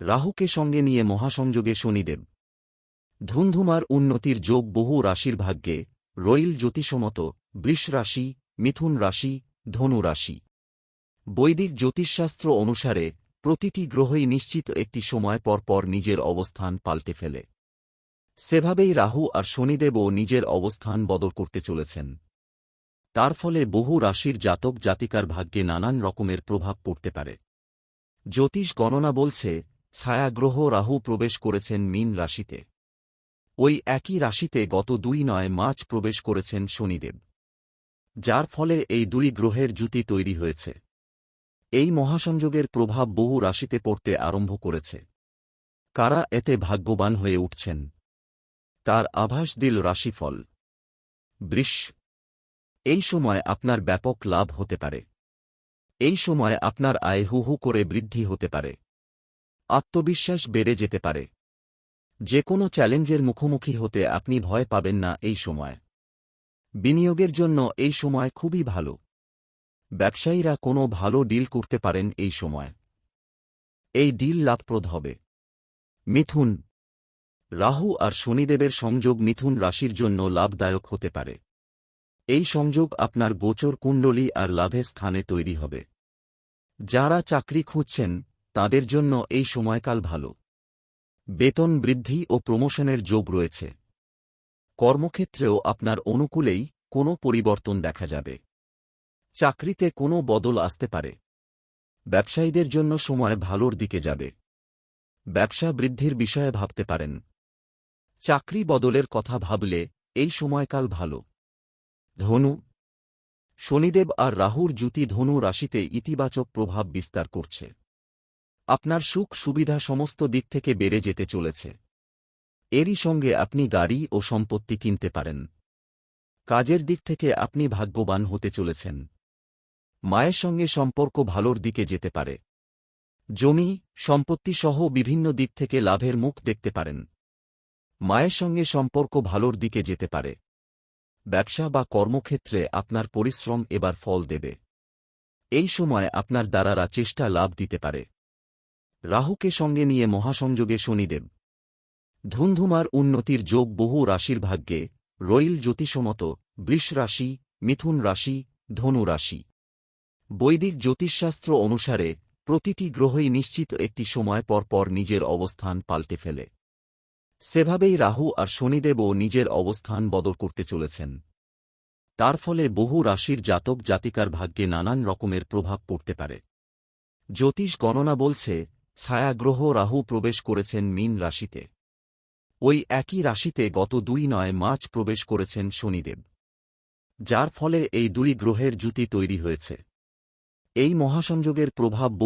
রাহুকে সঙ্গে নিয়ে মহাসংযোগে শনিদেব। ধুমধুমার উন্নতির যোগ বহু রাশির ভাগ্যে, রইল জ্যোতিষমত, বৃষ রাশি, মিথুন রাশি, ধনু রাশি। বৈদিক জ্যোতিষশাস্ত্র অনুসারে, প্রতিটি গ্রহই নিশ্চিত একটি সময় পর পর নিজের অবস্থান পাল্টে ফেলে। সেভাবেই রাহু আর শনিদেবও নিজের অবস্থান বদল করতে চলেছেন। তার ফলে বহু রাশির জাতক জাতিকার ভাগ্যে নানান রকমের প্রভাব পড়তে পারে। জ্যোতিষ গণনা বলছে ছায়াগ্রহ রাহু প্রবেশ করেছেন মীন রাশিতে। ওই একই রাশিতে গত দুই নয় মার্চ প্রবেশ করেছেন শনিদেব। যার ফলে এই দুই গ্রহের জুতি তৈরি হয়েছে। এই মহাসংযোগের প্রভাব বহু রাশিতে পড়তে আরম্ভ করেছে। কারা এতে ভাগ্যবান হয়ে উঠছেন? তার আভাস দিল রাশিফল। বৃষ, এই সময় আপনার ব্যাপক লাভ হতে পারে। এই সময় আপনার আয় হু হু করে বৃদ্ধি হতে পারে। আত্মবিশ্বাস বেড়ে যেতে পারে। যে কোনো চ্যালেঞ্জের মুখোমুখি হতে আপনি ভয় পাবেন না এই সময়। বিনিয়োগের জন্য এই সময় খুবই ভালো। ব্যবসায়ীরা কোনো ভালো ডিল করতে পারেন এই সময়। এই ডিল লাভপ্রদ হবে। মিথুন। রাহু আর শনিদেবের সংযোগ মিথুন রাশির জন্য লাভদায়ক হতে পারে। এই সংযোগ আপনার গোচর কুণ্ডলী আর লাভের স্থানে তৈরি হবে। যারা চাকরি খুঁজছেন তাদের জন্য এই সময়কাল ভালো। বেতন বৃদ্ধি ও প্রমোশনের যোগ রয়েছে। কর্মক্ষেত্রেও আপনার অনুকূলেই কোনো পরিবর্তন দেখা যাবে। চাকরিতে কোনো বদল আসতে পারে। ব্যবসায়ীদের জন্য সময় ভালোর দিকে যাবে। ব্যবসা বৃদ্ধির বিষয়ে ভাবতে পারেন। চাকরি বদলের কথা ভাবলে এই সময়কাল ভালো। ধনু। শনিদেব আর রাহুর জুতি ধনু রাশিতে ইতিবাচক প্রভাব বিস্তার করছে। আপনার সুখ সুবিধা সমস্ত দিক থেকে বেড়ে যেতে চলেছে। এরই সঙ্গে আপনি গাড়ি ও সম্পত্তি কিনতে পারেন। কাজের দিক থেকে আপনি ভাগ্যবান হতে চলেছেন। মায়ের সঙ্গে সম্পর্ক ভালোর দিকে যেতে পারে। জমি সম্পত্তি সহ বিভিন্ন দিক থেকে লাভের মুখ দেখতে পারেন। মায়ের সঙ্গে সম্পর্ক ভালোর দিকে যেতে পারে। ব্যবসা বা কর্মক্ষেত্রে আপনার পরিশ্রম এবার ফল দেবে। এই সময় আপনার দ্বারারা চেষ্টা লাভ দিতে পারে। রাহুকে সঙ্গে নিয়ে মহাসংযোগে শনিদেব। ধুমধুমার উন্নতির যোগ বহু রাশির ভাগ্যে, রইল জ্যোতিষমত, বৃষ রাশি, মিথুন রাশি, ধনু রাশি। বৈদিক জ্যোতিষশাস্ত্র অনুসারে, প্রতিটি গ্রহই নিশ্চিত একটি সময় পর পর নিজের অবস্থান পাল্টে ফেলে। সেভাবেই রাহু আর শনিদেবও নিজের অবস্থান বদল করতে চলেছেন। তার ফলে বহু রাশির জাতক জাতিকার ভাগ্যে নানান রকমের প্রভাব পড়তে পারে। জ্যোতিষ গণনা বলছে ছায়াগ্রহ রাহু প্রবেশ করেছেন মীন রাশিতে। ওই একই রাশিতে গত দুই নয় মার্চ প্রবেশ করেছেন শনিদেব। যার ফলে এই দুই গ্রহের জুতি তৈরি হয়েছে। এই মহাসংযোগের প্রভাব